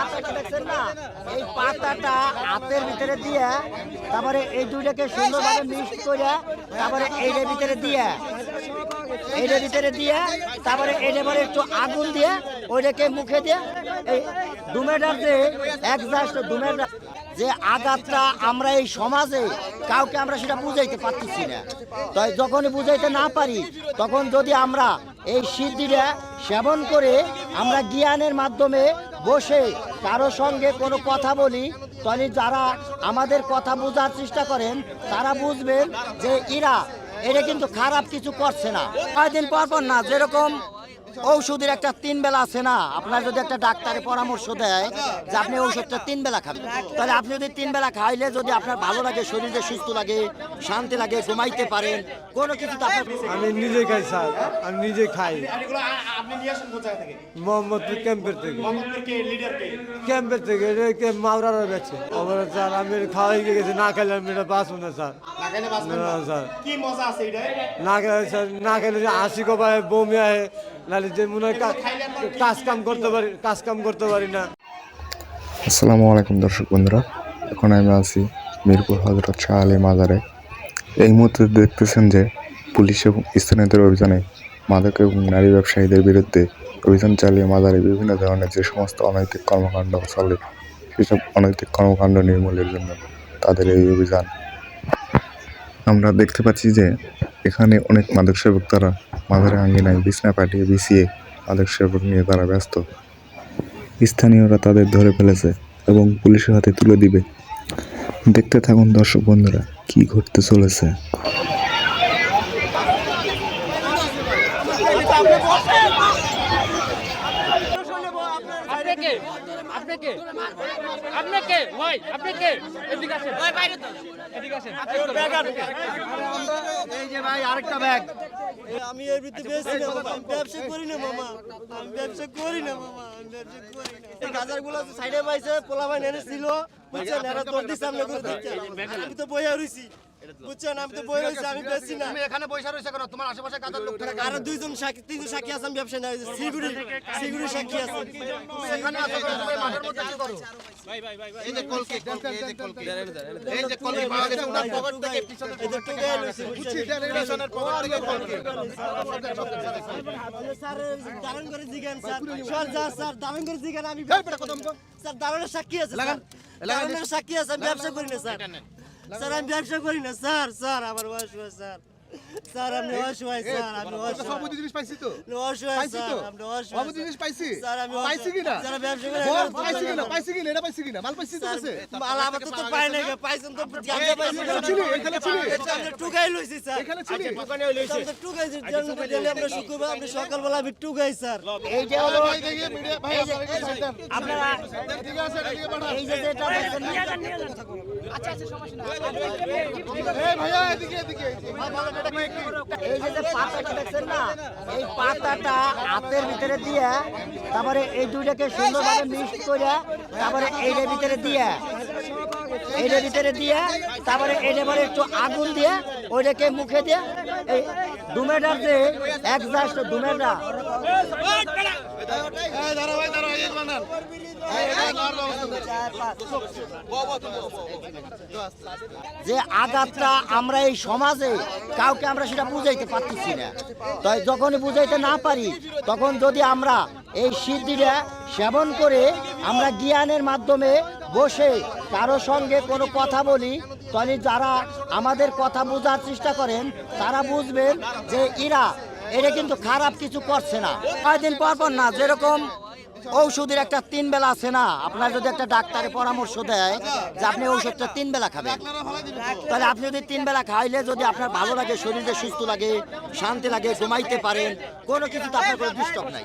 পাতাটা দেখছেন না? এই পাতাটা হাতের ভিতরে দিয়ে, তারপরে এই দুইটাকে সুন্দরভাবে মিক্স করে, তারপরে এইটার ভিতরে দিয়ে, এইটার ভিতরে দিয়ে, তারপরে এইটা পরে একটু আগুন দিয়ে, ওইটাকে মুখে দিয়ে, এই দুমেটার যে একজাস্ট দুমেটার যে আঘাতটা আমরা এই সমাজে কাউকে আমরা সেটা বুঝাইতে পারতেছি না। তাই যখনই বুঝাইতে না পারি, তখন যদি আমরা এই সিদ্ধিটা সেবন করে আমরা জ্ঞানের মাধ্যমে বসে কারও সঙ্গে কোনো কথা বলি তাহলে যারা আমাদের কথা বোঝার চেষ্টা করেন, তারা বুঝবেন যে এরা এটা কিন্তু খারাপ কিছু করছে না। কয়েকদিন পর পর না, যেরকম ঔষধের একটা তিন বেলা আছে না? আপনার যদি একটা ডাক্তারের পরামর্শ দেয় যে আপনি ঔষধটা তিন বেলা খাবেন তাহলে আপনি যদি তিন বেলা খাইলে যদি আপনার ভালো লাগে শরীরে সুস্থ লাগে শান্তি লাগে ঘুমাইতে পারেন কোনো কিছু আমি নিজে খাই স্যার। আমি নিজে খাই। মোহাম্মদপুর ক্যাম্পের থেকে। মোহাম্মদপুর কে লিডার কে ক্যাম্পের থেকে এটা মাওরারা বেছে। আমার স্যার আমি খাওয়াই গেছি না খেলে আমি এটা বাঁচবো না স্যার। না স্যার। কি মজা আছে এটা? না খেলে স্যার না খেলে হাসি কপায় বমি আহে যে মনে কাজ কাম করতে পারি, কাজ কাম করতে পারি না। আসসালামু আলাইকুম দর্শক বন্ধুরা, এখন আমি আছি মিরপুর হজরত শাহ আলী মাজারে। এই মুহূর্তে দেখতেছেন যে পুলিশ এবং স্থানীয়দের অভিযানে মাদক এবং নারী ব্যবসায়ীদের বিরুদ্ধে অভিযান চালিয়ে মাজারে বিভিন্ন ধরনের যে সমস্ত অনৈতিক কর্মকাণ্ড চলে, সেসব অনৈতিক কর্মকাণ্ড নির্মূলের জন্য তাদের এই অভিযান। আমরা দেখতে পাচ্ছি যে এখানে অনেক মাদক সেবক তারা মাজারে আঙ্গিনায় বিছনা পাঠিয়ে বিছিয়ে মাদক সেবক নিয়ে তারা ব্যস্ত। স্থানীয়রা তাদের ধরে ফেলেছে এবং পুলিশের হাতে তুলে দিবে। দেখতে থাকুন দর্শক বন্ধুরা, কি ঘটতে চলেছে। আপনাকে আপনাকে আপনাকে ওই আপনাকে। এদিকে আসেন। ওই বাইরে তো। এদিকে আসেন। এই যে ভাই আরেকটা ব্যাগ আমি এর ভিতরে বেশি মামা আমি ব্যবসা করি না মামা। আমি ব্যবসা করি না মামা। আমি ব্যবসা করি না। এই গাজারগুলো সাইডে পাইছে পোলা ভাই নেনে বুঝছেন? এরা তোর দিছে আমি করে দিচ্ছি। আমি তো বইয়া রইছি। বুঝছেন আমি তো বই রইছি আমি বেশি না তুমি এখানে বসে রয়েছে কেন তোমার আশেপাশে কাজের লোক থাকে আর দুইজন সাক্ষী তিনজন সাক্ষী আছে আমি ব্যবসা না সিকিউরিটি সিকিউরিটি সাক্ষী আছে এখানে আছো কেন? তুমি মাঠের মধ্যে কি করো এই যে কলকে কলকে এই যে কলকে এই যে কলকে পাওয়া গেছে ওনার পকেট থেকে পিছনের এদের টুকাই লইছে বুঝছেন পিছনের পকেট থেকে কলকে স্যার দারুণ করে জিগান স্যার স্যার যা স্যার দারুণ করে জিগান আমি স্যার দারুণের সাক্ষী আছে স্যার দারুণের সাক্ষী আছে আমি ব্যবসা করি না স্যার স্যার আমি ব্যবসা করি না। স্যার স্যার আমার বয়স স্যার। স্যার আপনি অসহায় স্যার আমি অসহায় সবুজ জিনিস পাইছি তো অসহায় পাইছি স্যার তো আপনি অসহায় সবুজ জিনিস পাইছি স্যার আমি পাইছি কিনা যারা ব্যবসা করে পাইছি কিনা পাইছি কিনা এটা পাইছি কিনা মাল পাইছি তো আছে মাল আমার তো তো পাই নাই পাইছেন তো জানতে পাইছেন ছিলি এখানে ছিলি আমরা টুকাই লইছি স্যার এখানে ছিলি আমরা টুকাই জানতে দিলে আমরা শুক্রবার আমরা সকালবেলা আমি টুকাই স্যার এইটা হলো ভাই দেখি মিডিয়া ভাই আপনারা কি ঠিক আছে এদিকে পাঠান এই যে যেটা দেখছেন না, এই ভাইয়া এদিকে এদিকে পাতাটা হাতের ভিতরে দিয়ে, তারপরে এই দুইটাকে সুন্দরভাবে মিক্স করে, তারপরে এইটার ভিতরে দিয়ে, এইটার ভিতরে দিয়ে, তারপরে পরে একটু আগুন দিয়ে, ওইটাকে মুখে দিয়ে, এই দুমেটার যে একজাস্ট দুমেটা এই দাঁড়া ভাই দাঁড়া এই বানান যে আঘাতটা আমরা এই সমাজে কাউকে আমরা সেটা বুঝাইতে পারতেছি না তাই যখনই বুঝাইতে না পারি তখন যদি আমরা এই সিদ্ধিটা সেবন করে আমরা জ্ঞানের মাধ্যমে বসে কারও সঙ্গে কোনো কথা বলি তাহলে যারা আমাদের কথা বোঝার চেষ্টা করেন তারা বুঝবেন যে এরা এটা কিন্তু খারাপ কিছু করছে না। কয়েকদিন পর পর না, যেরকম ঔষধের একটা তিন বেলা আছে না, আপনার যদি একটা ডাক্তারের পরামর্শ দেয় যে আপনি ঔষধটা তিন বেলা খাবেন, তাহলে আপনি যদি তিন বেলা খাইলে যদি আপনার ভালো লাগে, শরীরে সুস্থ লাগে, শান্তি লাগে, ঘুমাইতে পারেন, কোনো কিছু তো আপনার কোনো ডিস্টার্ব নাই।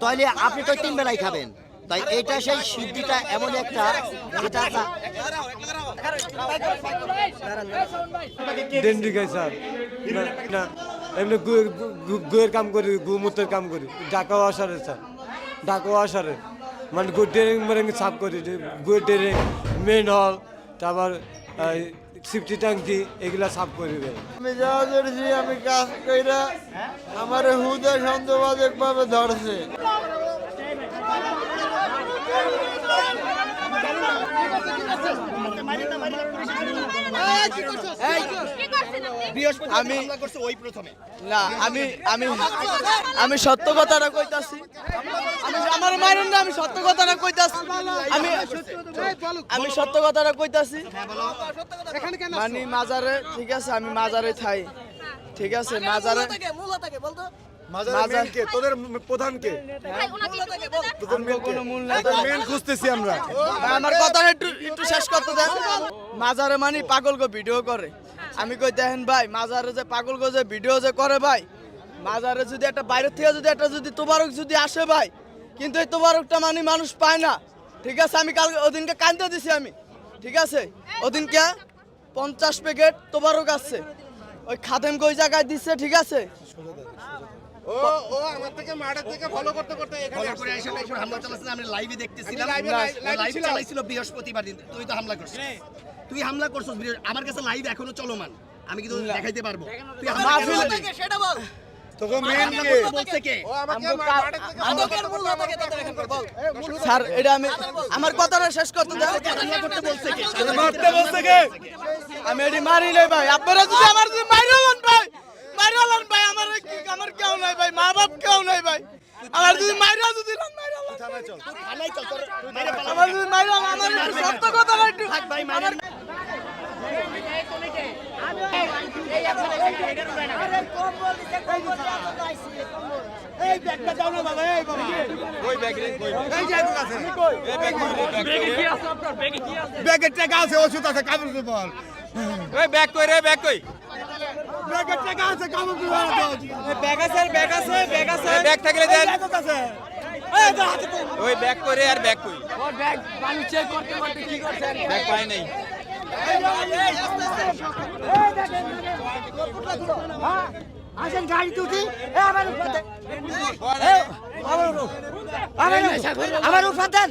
তাহলে আপনি তো তিন বেলাই খাবেন। তাই এটা সেই সিদ্ধিটা এমন একটা এমনি গু- গু- গুয়ের কাম করি, গুমুতের কাম করি। ডাকাও আসারে, স্যার। ডাকাও আসারে। মানে গু ডেরিং মেরেং সাফ করি গুয়ে ডেরিং মেন হল, তারপর সিফটি ট্যাঙ্কি, এগুলা সাফ করি আমি যা করেছি আমি কাজ কইরা আমার হুদা সন্দেহবাদক ভাবে ধরছে। আমি সত্য কথাটা কইতাছি। আমি আমার মারেন না আমি সত্য কথাটা কইতাছি। আমি আমি সত্য কথাটা কইতাছি। মানে মাজারে ঠিক আছে আমি মাজারে থাই। ঠিক আছে মাজারে মাজার কে? তোদের প্রধান কে? কোনো মূল নাই মেন খুঁজতেছি আমরা। আমার কথাটা একটু একটু শেষ করতে দেন। মাজারে মানে পাগল গো ভিডিও করে। আমি কই দেখেন ভাই মাজারে যে পাগল গো যে ভিডিও যে করে ভাই মাজারে যদি একটা বাইরের থেকে যদি একটা যদি তোবারক যদি আসে ভাই কিন্তু এই তোবারকটা মানে মানুষ পায় না। ঠিক আছে আমি কাল ওদিনকে কান্দতে দিছি আমি। ঠিক আছে? ওদিনকে পঞ্চাশ প্যাকেট তোবারক আসছে ওই খাদেম কই জায়গায় দিচ্ছে ঠিক আছে? ও ও আমার থেকে মাঠের থেকে ফলো করতে করতে এখানে করে এসে এসে হামলা চালাচ্ছে আমি লাইভে দেখতেছিলাম। আমি live এ live- live লাইভ চালাইছিল বৃহস্পতিবার দিন। তুই তো হামলা করছিস। তুই হামলা করছিস আমার কাছে লাইভ এখনও চলমান। আমি কিন্তু দেখাইতে পারব। তুই হামলা কেন মাহফিল- করলি? তোকে মেন হামলা কে? করতে বলছে কে? ও আমাকে আমগো মা- কা- মাঠের থেকে হামলা follow করতে করতে স্যার এটা আমি আমার কথাটা শেষ করতে দাও। হামলা করতে বলছে কে? মারতে বলছে কে? আমি এটি মারি নাই ভাই। আপনারা যদি আমার যদি মাইরালেন ভাই মাইরালেন ভাই আমার কি- আমার কেউ নাই ভাই মা বাপ কেউ নাই ভাই। আমার যদি মাইরা যদি আমার ব্যাগের টাকা আছে ওষুধ আছে কাপড় বল ওই ব্যাক কই রে ব্যাক কই ব্যাগের টাকা আছে। কাপড় ব্যাগ আছে ব্যাগ আছে? ব্যাগ আছে ব্যাগ থাকলে দেন ওই ব্যাগ করে আর ব্যাগ কই ব্যাগ চেক করতে করতে কি করছেন ব্যাগ পাই নাই আসেন আমার আমার উপর। আমার- আমার উপর দেন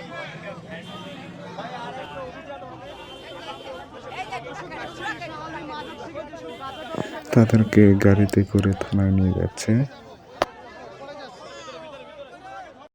তাদেরকে গাড়িতে করে থানায় নিয়ে যাচ্ছে।